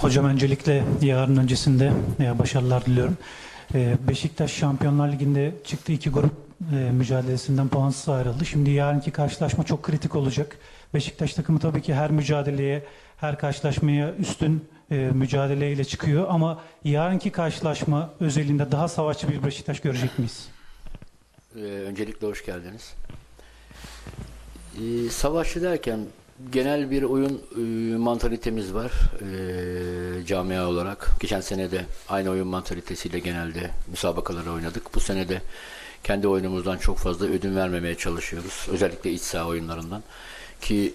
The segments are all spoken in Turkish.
Hocam öncelikle yarın öncesinde e, başarılar diliyorum. E, Beşiktaş Şampiyonlar Ligi'nde çıktığı iki grup e, mücadelesinden puansız ayrıldı. Şimdi yarınki karşılaşma çok kritik olacak. Beşiktaş takımı tabii ki her mücadeleye, her karşılaşmaya üstün mücadeleyle çıkıyor. Ama yarınki karşılaşma özelinde daha savaşçı bir Beşiktaş görecek miyiz? Öncelikle hoş geldiniz. Savaşçı derken genel bir oyun e, mantalitemiz var e, camia olarak. Geçen sene de aynı oyun mantalitesiyle genelde müsabakaları oynadık. Bu sene de kendi oyunumuzdan çok fazla ödün vermemeye çalışıyoruz. Özellikle iç saha oyunlarından. Ki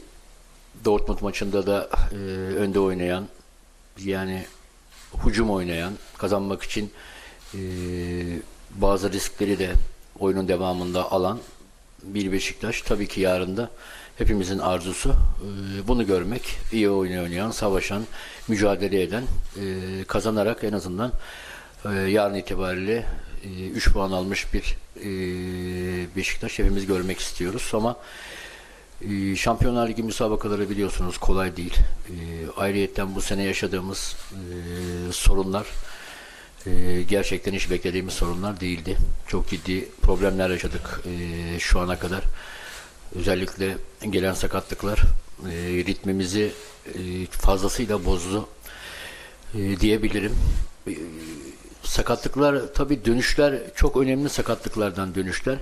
Dortmund maçında da e, önde oynayan yani hücum oynayan, kazanmak için e, bazı riskleri de oyunun devamında alan bir Beşiktaş. Tabii ki yarın da hepimizin arzusu e, bunu görmek. İyi oynayan, savaşan, mücadele eden, e, kazanarak en azından e, yarın itibariyle 3 puan almış bir Beşiktaş hepimiz görmek istiyoruz ama Şampiyonlar Ligi müsabakaları biliyorsunuz kolay değil. Ayrıyetten bu sene yaşadığımız sorunlar e, gerçekten hiç beklediğimiz sorunlar değildi. Çok ciddi problemler yaşadık e, şu ana kadar. Özellikle gelen sakatlıklar e, ritmimizi fazlasıyla bozdu diyebilirim. Sakatlıklar tabii dönüşler çok önemli sakatlıklardan dönüşler.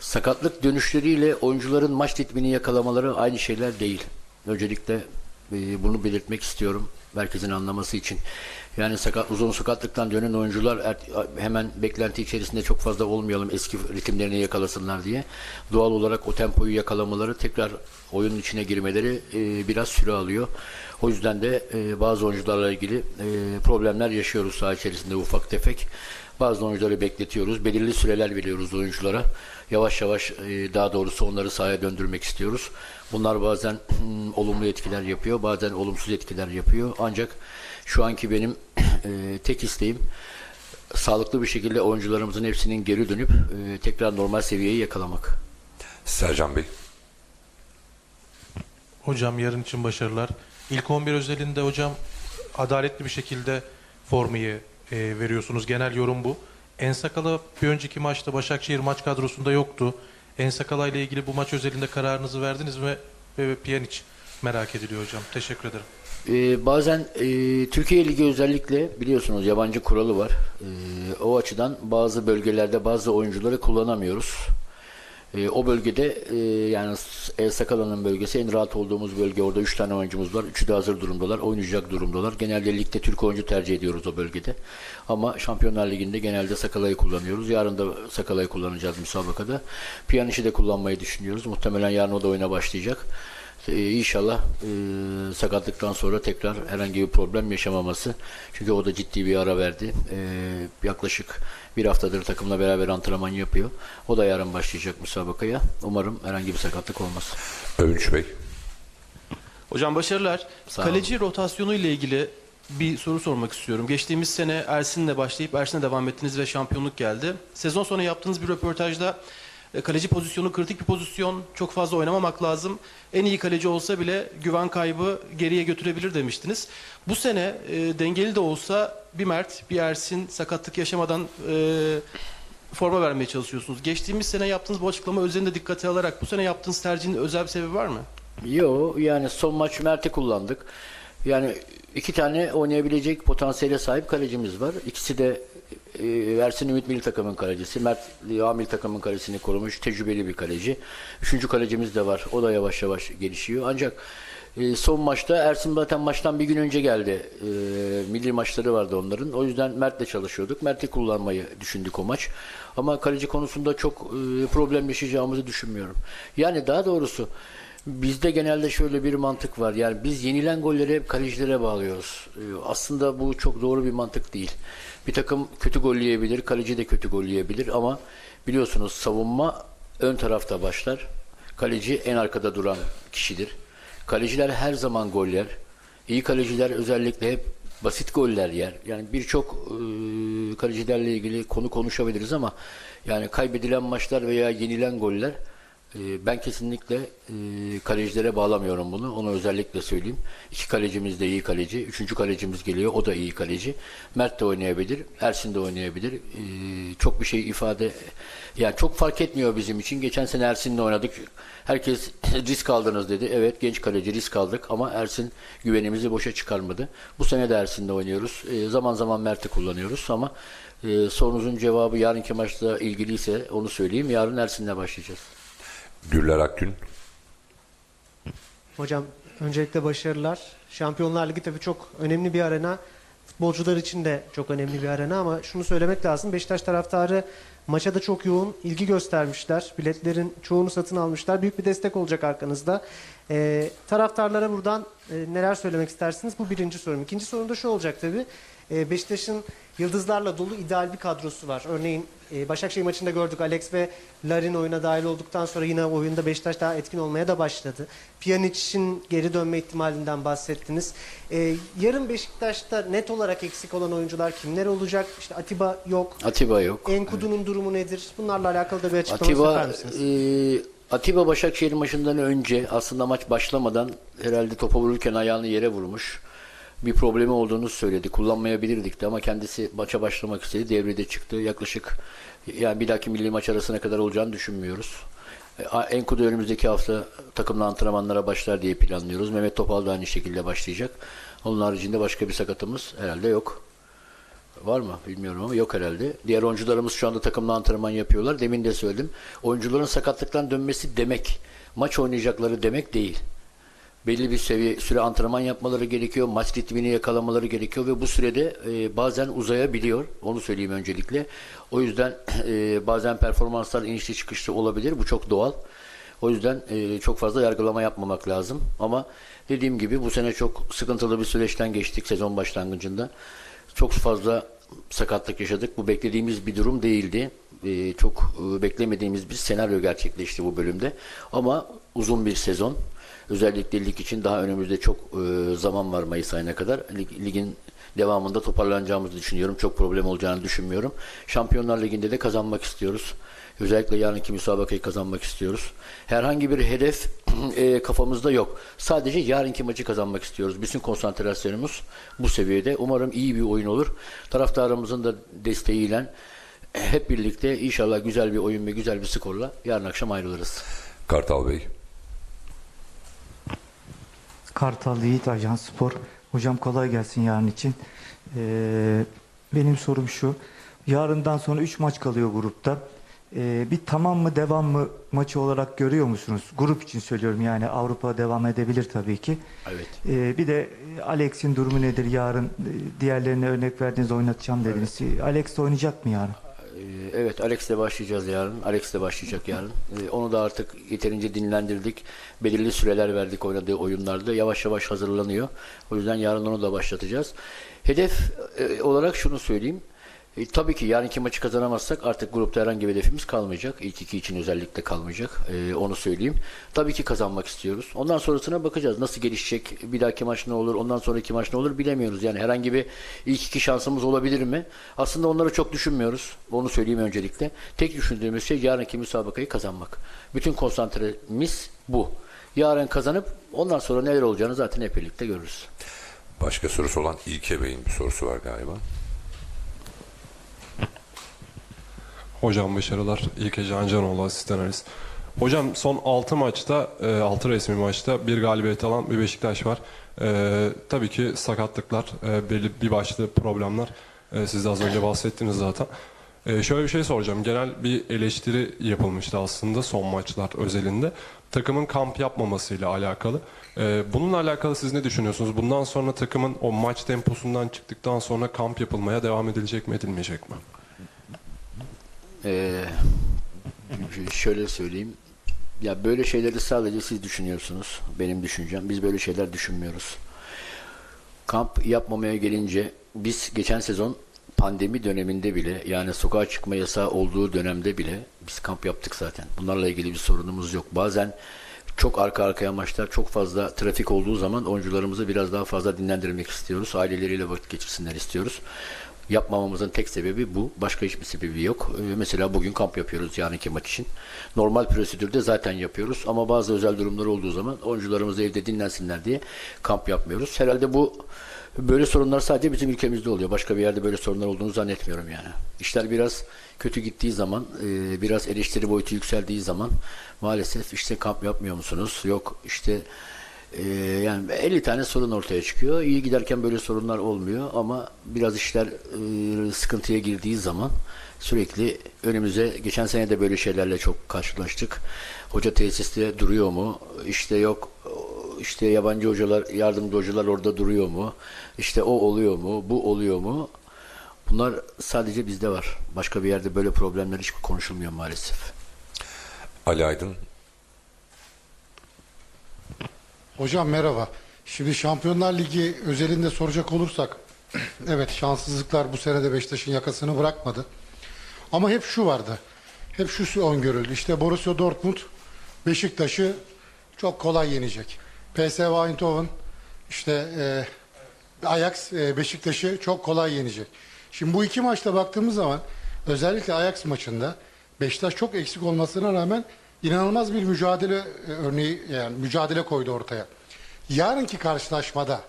Sakatlık dönüşleriyle oyuncuların maç ritmini yakalamaları aynı şeyler değil. Öncelikle bunu belirtmek istiyorum herkesin anlaması için. Yani sakat, uzun sakatlıktan dönen oyuncular er- hemen beklenti içerisinde çok fazla olmayalım eski ritimlerini yakalasınlar diye. Doğal olarak o tempoyu yakalamaları tekrar oyunun içine girmeleri e, biraz süre alıyor. O yüzden de e, bazı oyuncularla ilgili e, problemler yaşıyoruz saha içerisinde ufak tefek. Bazı oyuncuları bekletiyoruz. Belirli süreler veriyoruz oyunculara. Yavaş yavaş e, daha doğrusu onları sahaya döndürmek istiyoruz. Bunlar bazen hmm, olumlu etkiler yapıyor, bazen olumsuz etkiler yapıyor. Ancak şu anki benim e, tek isteğim sağlıklı bir şekilde oyuncularımızın hepsinin geri dönüp e, tekrar normal seviyeyi yakalamak. Sercan Bey. Hocam yarın için başarılar. İlk 11 özelinde hocam adaletli bir şekilde formayı e, veriyorsunuz. Genel yorum bu. Ensakala bir önceki maçta Başakşehir maç kadrosunda yoktu. Ensakala ile ilgili bu maç özelinde kararınızı verdiniz mi? Ve Pjanic merak ediliyor hocam. Teşekkür ederim. Ee, bazen e, Türkiye Ligi özellikle biliyorsunuz yabancı kuralı var. Ee, o açıdan bazı bölgelerde bazı oyuncuları kullanamıyoruz. Ee, o bölgede e, yani El Sakala'nın bölgesi en rahat olduğumuz bölge. Orada 3 tane oyuncumuz var. Üçü de hazır durumdalar. Oynayacak durumdalar. Genelde ligde Türk oyuncu tercih ediyoruz o bölgede. Ama Şampiyonlar Ligi'nde genelde Sakala'yı kullanıyoruz. Yarın da Sakala'yı kullanacağız müsabakada. Piyaniş'i de kullanmayı düşünüyoruz. Muhtemelen yarın o da oyuna başlayacak. Ee, inşallah e, sakatlıktan sonra tekrar herhangi bir problem yaşamaması. Çünkü o da ciddi bir ara verdi. Ee, yaklaşık bir haftadır takımla beraber antrenman yapıyor. O da yarın başlayacak müsabakaya. Umarım herhangi bir sakatlık olmaz. Övünç Bey. Hocam başarılar. Sağ olun. Kaleci rotasyonu ile ilgili bir soru sormak istiyorum. Geçtiğimiz sene Ersin'le başlayıp Ersin'e devam ettiniz ve şampiyonluk geldi. Sezon sonu yaptığınız bir röportajda e, kaleci pozisyonu kritik bir pozisyon. Çok fazla oynamamak lazım. En iyi kaleci olsa bile güven kaybı geriye götürebilir demiştiniz. Bu sene e, dengeli de olsa bir Mert, bir Ersin sakatlık yaşamadan e, forma vermeye çalışıyorsunuz. Geçtiğimiz sene yaptığınız bu açıklama özelinde dikkate alarak bu sene yaptığınız tercihin özel bir sebebi var mı? Yo yani son maç Mert'i kullandık. Yani iki tane oynayabilecek potansiyele sahip kalecimiz var. İkisi de Ersin Ümit milli takımın kalecisi. Mert A milli takımın kalesini korumuş. Tecrübeli bir kaleci. Üçüncü kalecimiz de var. O da yavaş yavaş gelişiyor. Ancak e, son maçta Ersin zaten maçtan bir gün önce geldi. E, milli maçları vardı onların. O yüzden Mert'le çalışıyorduk. Mert'i kullanmayı düşündük o maç. Ama kaleci konusunda çok e, problem yaşayacağımızı düşünmüyorum. Yani daha doğrusu Bizde genelde şöyle bir mantık var. Yani biz yenilen golleri hep kalecilere bağlıyoruz. Ee, Aslında bu çok doğru bir mantık değil. Bir takım kötü gol yiyebilir, kaleci de kötü gol yiyebilir ama biliyorsunuz savunma ön tarafta başlar. Kaleci en arkada duran kişidir. Kaleciler her zaman gol yer. İyi kaleciler özellikle hep basit goller yer. Yani birçok e, kalecilerle ilgili konu konuşabiliriz ama yani kaybedilen maçlar veya yenilen goller ben kesinlikle e, kalecilere bağlamıyorum bunu. Onu özellikle söyleyeyim. İki kalecimiz de iyi kaleci. Üçüncü kalecimiz geliyor. O da iyi kaleci. Mert de oynayabilir. Ersin de oynayabilir. E, çok bir şey ifade yani çok fark etmiyor bizim için. Geçen sene Ersin'le oynadık. Herkes risk aldınız dedi. Evet genç kaleci risk aldık ama Ersin güvenimizi boşa çıkarmadı. Bu sene de Ersin'le oynuyoruz. E, zaman zaman Mert'i kullanıyoruz ama e, sorunuzun cevabı yarınki maçla ilgiliyse onu söyleyeyim. Yarın Ersin'le başlayacağız. Güller Akgün. Hocam öncelikle başarılar. Şampiyonlar Ligi tabii çok önemli bir arena. Futbolcular için de çok önemli bir arena ama şunu söylemek lazım. Beşiktaş taraftarı maça da çok yoğun ilgi göstermişler. Biletlerin çoğunu satın almışlar. Büyük bir destek olacak arkanızda. Ee, taraftarlara buradan e, neler söylemek istersiniz? Bu birinci sorum. İkinci sorum da şu olacak tabii. Ee, Beşiktaş'ın yıldızlarla dolu ideal bir kadrosu var. Örneğin e, Başakşehir maçında gördük Alex ve Larin oyuna dahil olduktan sonra yine oyunda Beşiktaş daha etkin olmaya da başladı. Pjanic'in geri dönme ihtimalinden bahsettiniz. Ee, yarın Beşiktaş'ta net olarak eksik olan oyuncular kimler olacak? İşte Atiba yok. Atiba yok. Enkudu'nun durumu nedir? Bunlarla alakalı da bir açıklama yapar Atiba mısınız? e, Atiba Başakşehir maçından önce aslında maç başlamadan herhalde topa vururken ayağını yere vurmuş. Bir problemi olduğunu söyledi. Kullanmayabilirdik de ama kendisi maça başlamak istedi. Devrede çıktı. Yaklaşık yani bir dahaki milli maç arasına kadar olacağını düşünmüyoruz. E, Enkudu önümüzdeki hafta takımla antrenmanlara başlar diye planlıyoruz. Mehmet Topal da aynı şekilde başlayacak. Onun haricinde başka bir sakatımız herhalde yok. Var mı bilmiyorum ama yok herhalde. Diğer oyuncularımız şu anda takımla antrenman yapıyorlar. Demin de söyledim. Oyuncuların sakatlıktan dönmesi demek, maç oynayacakları demek değil. Belli bir seviye süre antrenman yapmaları gerekiyor. Maç ritmini yakalamaları gerekiyor ve bu sürede e, bazen uzayabiliyor. Onu söyleyeyim öncelikle. O yüzden e, bazen performanslar inişli çıkışlı olabilir. Bu çok doğal. O yüzden e, çok fazla yargılama yapmamak lazım. Ama dediğim gibi bu sene çok sıkıntılı bir süreçten geçtik sezon başlangıcında. Çok fazla sakatlık yaşadık. Bu beklediğimiz bir durum değildi. E, çok e, beklemediğimiz bir senaryo gerçekleşti bu bölümde. Ama uzun bir sezon. Özellikle lig için daha önümüzde çok e, zaman var Mayıs ayına kadar. Lig- ligin devamında toparlanacağımızı düşünüyorum. Çok problem olacağını düşünmüyorum. Şampiyonlar Ligi'nde de kazanmak istiyoruz. Özellikle yarınki müsabakayı kazanmak istiyoruz. Herhangi bir hedef e, kafamızda yok. Sadece yarınki maçı kazanmak istiyoruz. Bütün konsantrasyonumuz bu seviyede. Umarım iyi bir oyun olur. Taraftarımızın da desteğiyle hep birlikte inşallah güzel bir oyun ve güzel bir skorla yarın akşam ayrılırız. Kartal Bey. Kartal Yiğit Ajans Spor. Hocam kolay gelsin yarın için. Ee, benim sorum şu. Yarından sonra 3 maç kalıyor grupta. Ee, bir tamam mı devam mı maçı olarak görüyor musunuz? Grup için söylüyorum yani Avrupa devam edebilir tabii ki. Evet. Ee, bir de e, Alex'in durumu nedir yarın? Ee, Diğerlerine örnek verdiniz oynatacağım dediniz. Ee, Alex oynayacak mı yarın? Ee, Evet Alex'le başlayacağız yarın. Alex de başlayacak yarın. Ee, Onu da artık yeterince dinlendirdik. Belirli süreler verdik oynadığı oyunlarda. Yavaş yavaş hazırlanıyor. O yüzden yarın onu da başlatacağız. Hedef e, olarak şunu söyleyeyim. E, tabii ki yarınki maçı kazanamazsak artık grupta herhangi bir hedefimiz kalmayacak. İlk iki için özellikle kalmayacak. E, onu söyleyeyim. Tabii ki kazanmak istiyoruz. Ondan sonrasına bakacağız. Nasıl gelişecek? Bir dahaki maç ne olur? Ondan sonraki maç ne olur? Bilemiyoruz. Yani herhangi bir ilk iki şansımız olabilir mi? Aslında onları çok düşünmüyoruz. Onu söyleyeyim öncelikle. Tek düşündüğümüz şey yarınki müsabakayı kazanmak. Bütün konsantremiz bu. Yarın kazanıp ondan sonra neler olacağını zaten hep birlikte görürüz. Başka sorusu olan İlke Bey'in bir sorusu var galiba. Hocam başarılar. İlke Cancanoğlu asistan analist. Hocam son 6 maçta, 6 resmi maçta bir galibiyet alan bir Beşiktaş var. E, tabii ki sakatlıklar, e, belli bir başlı problemler. E, siz de az önce bahsettiniz zaten. E, şöyle bir şey soracağım. Genel bir eleştiri yapılmıştı aslında son maçlar özelinde. Takımın kamp yapmamasıyla alakalı. E, bununla alakalı siz ne düşünüyorsunuz? Bundan sonra takımın o maç temposundan çıktıktan sonra kamp yapılmaya devam edilecek mi edilmeyecek mi? Ee, şöyle söyleyeyim. Ya böyle şeyleri sadece siz düşünüyorsunuz. Benim düşüncem. Biz böyle şeyler düşünmüyoruz. Kamp yapmamaya gelince biz geçen sezon pandemi döneminde bile yani sokağa çıkma yasağı olduğu dönemde bile biz kamp yaptık zaten. Bunlarla ilgili bir sorunumuz yok. Bazen çok arka arkaya maçlar, çok fazla trafik olduğu zaman oyuncularımızı biraz daha fazla dinlendirmek istiyoruz. Aileleriyle vakit geçirsinler istiyoruz. Yapmamamızın tek sebebi bu. Başka hiçbir sebebi yok. Ee, mesela bugün kamp yapıyoruz yarınki maç için. Normal prosedürde zaten yapıyoruz ama bazı özel durumlar olduğu zaman oyuncularımız evde dinlensinler diye kamp yapmıyoruz. Herhalde bu böyle sorunlar sadece bizim ülkemizde oluyor. Başka bir yerde böyle sorunlar olduğunu zannetmiyorum yani. İşler biraz kötü gittiği zaman, e, biraz eleştiri boyutu yükseldiği zaman maalesef işte kamp yapmıyor musunuz? Yok işte ee, yani 50 tane sorun ortaya çıkıyor. İyi giderken böyle sorunlar olmuyor ama biraz işler e, sıkıntıya girdiği zaman sürekli önümüze geçen sene de böyle şeylerle çok karşılaştık. Hoca tesiste duruyor mu? İşte yok işte yabancı hocalar, yardımcı hocalar orada duruyor mu? İşte o oluyor mu? Bu oluyor mu? Bunlar sadece bizde var. Başka bir yerde böyle problemler hiç konuşulmuyor maalesef. Ali Aydın Hocam merhaba. Şimdi Şampiyonlar Ligi özelinde soracak olursak evet şanssızlıklar bu sene de Beşiktaş'ın yakasını bırakmadı. Ama hep şu vardı. Hep şu öngörüldü. İşte Borussia Dortmund Beşiktaş'ı çok kolay yenecek. PSV Eindhoven işte e, Ajax e, Beşiktaş'ı çok kolay yenecek. Şimdi bu iki maçta baktığımız zaman özellikle Ajax maçında Beşiktaş çok eksik olmasına rağmen inanılmaz bir mücadele e, örneği yani mücadele koydu ortaya. Yarınki karşılaşmada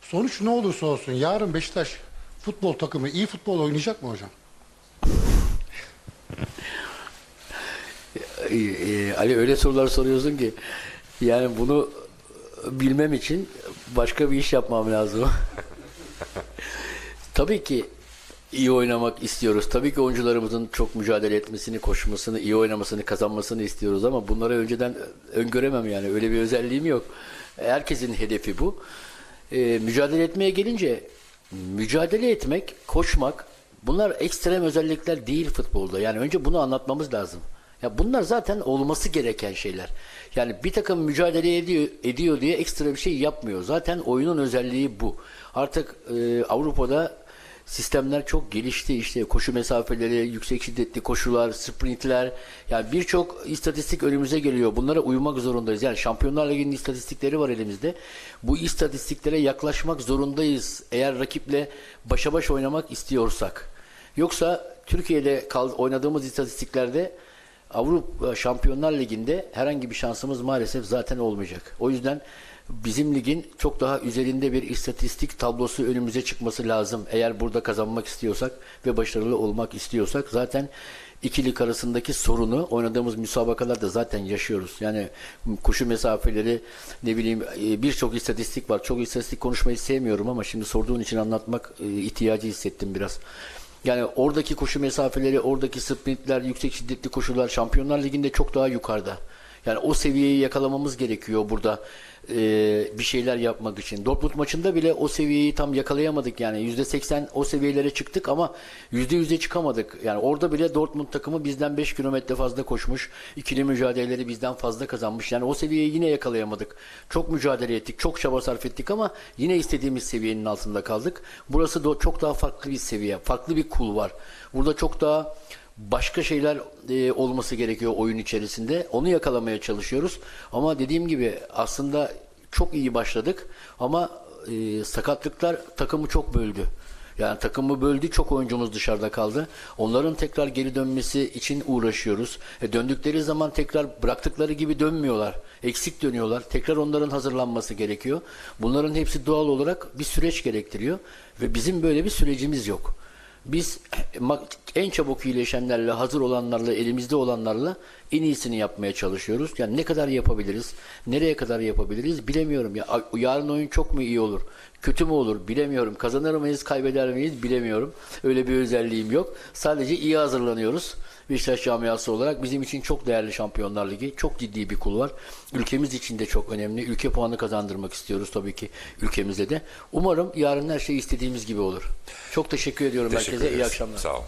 sonuç ne olursa olsun yarın Beşiktaş futbol takımı iyi futbol oynayacak mı hocam? Ali öyle sorular soruyorsun ki yani bunu bilmem için başka bir iş yapmam lazım. Tabii ki iyi oynamak istiyoruz. Tabii ki oyuncularımızın çok mücadele etmesini, koşmasını, iyi oynamasını, kazanmasını istiyoruz ama bunları önceden öngöremem yani. Öyle bir özelliğim yok. Herkesin hedefi bu. Ee, mücadele etmeye gelince mücadele etmek, koşmak bunlar ekstrem özellikler değil futbolda. Yani önce bunu anlatmamız lazım. Ya bunlar zaten olması gereken şeyler. Yani bir takım mücadele ediyor, ediyor diye ekstra bir şey yapmıyor. Zaten oyunun özelliği bu. Artık e, Avrupa'da sistemler çok gelişti. İşte koşu mesafeleri, yüksek şiddetli koşular, sprintler. Yani birçok istatistik önümüze geliyor. Bunlara uymak zorundayız. Yani Şampiyonlar Ligi'nin istatistikleri var elimizde. Bu istatistiklere yaklaşmak zorundayız. Eğer rakiple başa baş oynamak istiyorsak. Yoksa Türkiye'de kal- oynadığımız istatistiklerde Avrupa Şampiyonlar Ligi'nde herhangi bir şansımız maalesef zaten olmayacak. O yüzden bizim ligin çok daha üzerinde bir istatistik tablosu önümüze çıkması lazım. Eğer burada kazanmak istiyorsak ve başarılı olmak istiyorsak zaten iki lig arasındaki sorunu oynadığımız müsabakalarda zaten yaşıyoruz. Yani koşu mesafeleri ne bileyim e, birçok istatistik var. Çok istatistik konuşmayı sevmiyorum ama şimdi sorduğun için anlatmak e, ihtiyacı hissettim biraz. Yani oradaki koşu mesafeleri, oradaki sprintler, yüksek şiddetli koşular Şampiyonlar Ligi'nde çok daha yukarıda. Yani o seviyeyi yakalamamız gerekiyor burada e, bir şeyler yapmak için. Dortmund maçında bile o seviyeyi tam yakalayamadık yani %80 o seviyelere çıktık ama %100'e çıkamadık. Yani orada bile Dortmund takımı bizden 5 kilometre fazla koşmuş. ikili mücadeleleri bizden fazla kazanmış. Yani o seviyeyi yine yakalayamadık. Çok mücadele ettik, çok çaba sarf ettik ama yine istediğimiz seviyenin altında kaldık. Burası da çok daha farklı bir seviye, farklı bir kul var. Burada çok daha başka şeyler e, olması gerekiyor oyun içerisinde. Onu yakalamaya çalışıyoruz. Ama dediğim gibi aslında çok iyi başladık ama e, sakatlıklar takımı çok böldü. Yani takımı böldü, çok oyuncumuz dışarıda kaldı. Onların tekrar geri dönmesi için uğraşıyoruz. E, döndükleri zaman tekrar bıraktıkları gibi dönmüyorlar. Eksik dönüyorlar. Tekrar onların hazırlanması gerekiyor. Bunların hepsi doğal olarak bir süreç gerektiriyor. Ve bizim böyle bir sürecimiz yok. Biz ma- en çabuk iyileşenlerle, hazır olanlarla, elimizde olanlarla en iyisini yapmaya çalışıyoruz. Yani ne kadar yapabiliriz, nereye kadar yapabiliriz bilemiyorum. Ya yarın oyun çok mu iyi olur, kötü mü olur bilemiyorum. Kazanır mıyız, kaybeder miyiz bilemiyorum. Öyle bir özelliğim yok. Sadece iyi hazırlanıyoruz. Beşiktaş camiası olarak bizim için çok değerli Şampiyonlar Ligi. Çok ciddi bir kul var. Ülkemiz için de çok önemli. Ülke puanı kazandırmak istiyoruz tabii ki ülkemize de. Umarım yarın her şey istediğimiz gibi olur. Çok teşekkür ediyorum teşekkür herkese. İyi ederiz. akşamlar. Sağ ol.